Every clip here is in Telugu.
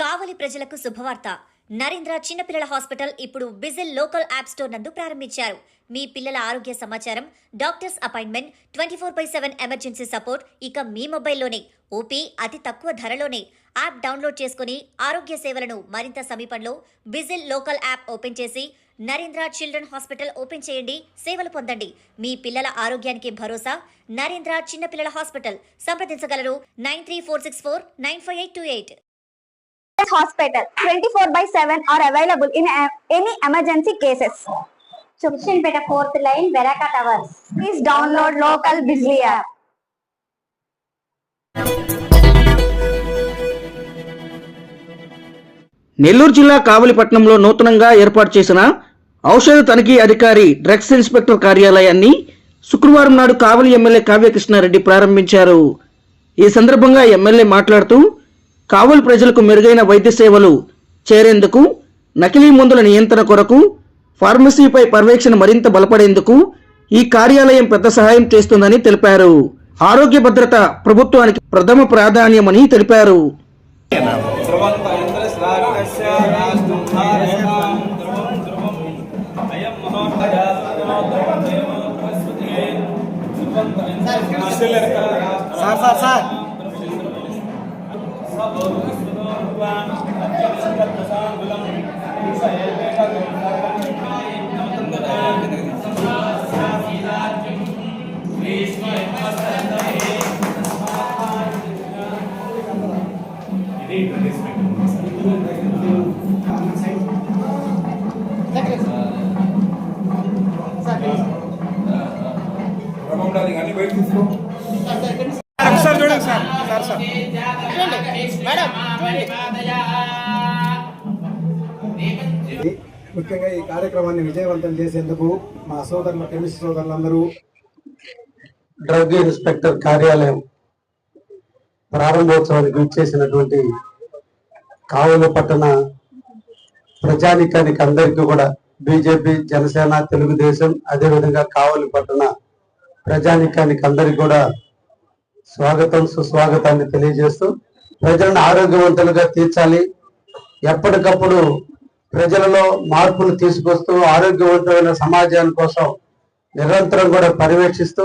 కావలి ప్రజలకు శుభవార్త. నరేంద్ర చిన్నపిల్లల హాస్పిటల్ ఇప్పుడు బిజిల్ లోకల్ యాప్ స్టోర్ నందు ప్రారంభించారు. మీ పిల్లల ఆరోగ్య సమాచారం doctors appointment twenty four by seven emergency support ఇక మీ మొబైల్లోనే. ఓపీ అతి తక్కువ ధరలోనే. యాప్ డౌన్లోడ్ చేసుకుని ఆరోగ్య సేవలను మరింత సమీపంలో బిజిల్ లోకల్ యాప్ ఓపెన్ చేసి నరేంద్ర చిల్డ్రన్ హాస్పిటల్ ఓపెన్ చేయండి సేవలు పొందండి. మీ పిల్లల ఆరోగ్యానికి భరోసా నరేంద్ర చిన్నపిల్లల హాస్పిటల్. సంప్రదించగలరు nine three four six four nine five eight two eight. Hospital 24 by 7 are available in a- any emergency cases. చుక్షన్పేట fourth line Please download local Bizly app. Nellore జిల్లా కావలిపట్నంలో నూతనంగా ఏర్పాటు చేసిన ఔషధ తనిఖీ అధికారి డ్రగ్స్ ఇన్స్పెక్టర్ కార్యాలయాన్ని శుక్రవారం నాడు కావలి ఎమ్మెల్యే కావ్యకృష్ణారెడ్డి ప్రారంభించారు ఈ సందర్భంగా ఎమ్మెల్యే మాట్లాడుతూ కావలి ప్రజలకు మెరుగైన వైద్య సేవలు చేరేందుకు నకిలీ మందుల నియంత్రణ కొరకు ఫార్మసీపై పర్యవేక్షణ మరింత బలపడేందుకు ఈ కార్యాలయం పెద్ద సహాయం చేస్తుందని తెలిపారు. ఆరోగ్య భద్రత ప్రభుత్వానికి ప్రథమ ప్రాధాన్యమని తెలిపారు. Sir sir sir. Sir sir అన్ని బయట తీసుకో ఒకసారి ముఖ్యంగా ఈ కార్యక్రమాన్ని విజయవంతం చేసేందుకు మా సోదరులు కెమిస్ట్ సోదరులందరూ డ్రగ్ ఇన్స్పెక్టర్ కార్యాలయం ప్రారంభోత్సవానికి ఇచ్చేసినటువంటి కావలి పట్టణ ప్రజానికానికి అందరికీ కూడా బీజేపీ జనసేన తెలుగుదేశం అదేవిధంగా కావలి పట్టణ ప్రజానికానికి అందరికీ కూడా స్వాగతం సుస్వాగతాన్ని తెలియజేస్తూ ప్రజలను ఆరోగ్యవంతులుగా తీర్చాలి. ఎప్పటికప్పుడు ప్రజలలో మార్పులు తీసుకొస్తూ ఆరోగ్యవంతమైన సమాజం కోసం నిరంతరం కూడా పర్యవేక్షిస్తూ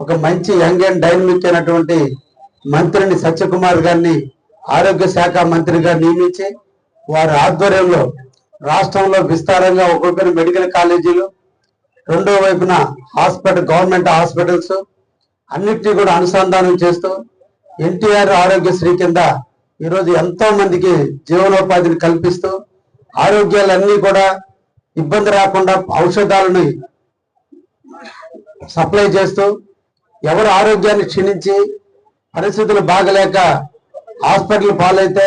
ఒక మంచి యంగ్ అండ్ డైనమిక్ అయినటువంటి మంత్రిని సత్యకుమార్ గారిని ఆరోగ్య శాఖ మంత్రిగా నియమించి వారి ఆధ్వర్యంలో రాష్ట్రంలో విస్తారంగా ఒక్కొక్కరి మెడికల్ కాలేజీలు రెండో వైపున హాస్పిటల్ గవర్నమెంట్ హాస్పిటల్స్ అన్నిటినీ కూడా అనుసంధానం చేస్తూ ఎన్టీఆర్ ఆరోగ్యశ్రీ కింద ఈరోజు ఎంతో మందికి జీవనోపాధిని కల్పిస్తూ ఆరోగ్యాలన్నీ కూడా ఇబ్బంది రాకుండా ఔషధాలను సప్లై చేస్తూ ఎవరు ఆరోగ్యాన్ని క్షీణించి పరిస్థితులు బాగలేక హాస్పిటల్ పాలైతే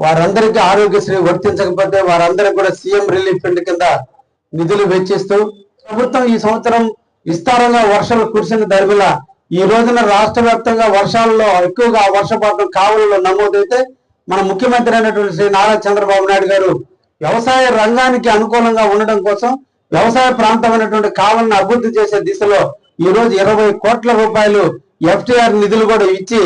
వారందరికీ ఆరోగ్యశ్రీ వర్తించకపోతే వారందరికీ కూడా సీఎం రిలీఫ్ ఫండ్ కింద నిధులు వెచ్చిస్తూ ప్రభుత్వం ఈ సంవత్సరం విస్తారంగా వర్షాలు కురిసిన దరిమిలా ఈ రోజున రాష్ట్ర వ్యాప్తంగా వర్షాలలో ఎక్కువగా వర్షపాతం కావులలో నమోదైతే మన ముఖ్యమంత్రి అయినటువంటి శ్రీ నారా చంద్రబాబు నాయుడు గారు వ్యవసాయ రంగానికి అనుకూలంగా ఉండడం కోసం వ్యవసాయ ప్రాంతమైనటువంటి కావాలను అభివృద్ధి చేసే దిశలో ఈ రోజు ఇరవై కోట్ల రూపాయలు ఎఫ్టీఆర్ నిధులు కూడా ఇచ్చి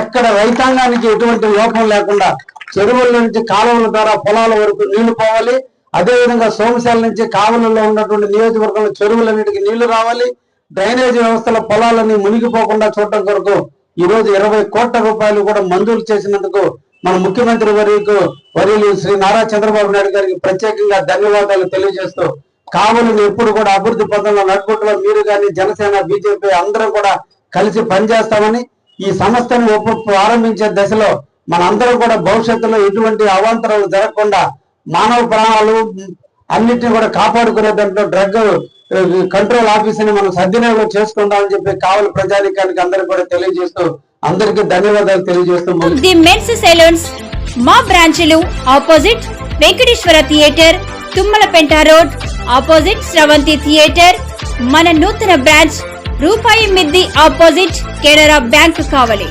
ఎక్కడ రైతాంగానికి ఎటువంటి లోపం లేకుండా చెరువుల నుంచి కాలువల ద్వారా పొలాల వరకు నీళ్ళు పోవాలి. అదేవిధంగా సోమశాల నుంచి కావలలో ఉన్నటువంటి నియోజకవర్గంలో చెరువులన్నిటికీ నీళ్ళు రావాలి. డ్రైనేజ్ వ్యవస్థల పొలాలన్నీ మునిగిపోకుండా చూడటం కొరకు ఈ రోజు ఇరవై కోట్ల రూపాయలు కూడా మంజూరు చేసినందుకు మన ముఖ్యమంత్రి వర్యుకు వర్యులు శ్రీ నారా చంద్రబాబు నాయుడు గారికి ప్రత్యేకంగా ధన్యవాదాలు తెలియజేస్తూ కావలిని ఎప్పుడు కూడా అభివృద్ధి పథంలో నడుపుట్లో మీరు కానీ జనసేన బీజేపీ అందరం కూడా కలిసి పనిచేస్తామని ఈ సంస్థను ఒప్పు ప్రారంభించే దశలో మనందరం కూడా భవిష్యత్తులో ఎటువంటి అవాంతరాలు జరగకుండా మానవ ప్రాణాలు అన్నిటిని కూడా కాపాడుకునే దాంట్లో డ్రగ్ కంట్రోల్ ఆఫీస్ని మనం సద్వినియోగం చేసుకుందామని చెప్పి కావలి ప్రజానికానికి అందరికి కూడా తెలియజేస్తూ అందరికి ధన్యవాదాలు తెలియజేస్తూ ది మెన్స్ సెలూన్స్ మా బ్రాంచ్లు opposite Venkateswara theatre Tummalapenta road opposite Sravanthi theatre మన నూతన బ్రాంచ్ రూపాయి మిద్ది ఆపోజిట్ కెనరా బ్యాంక్ కావలి.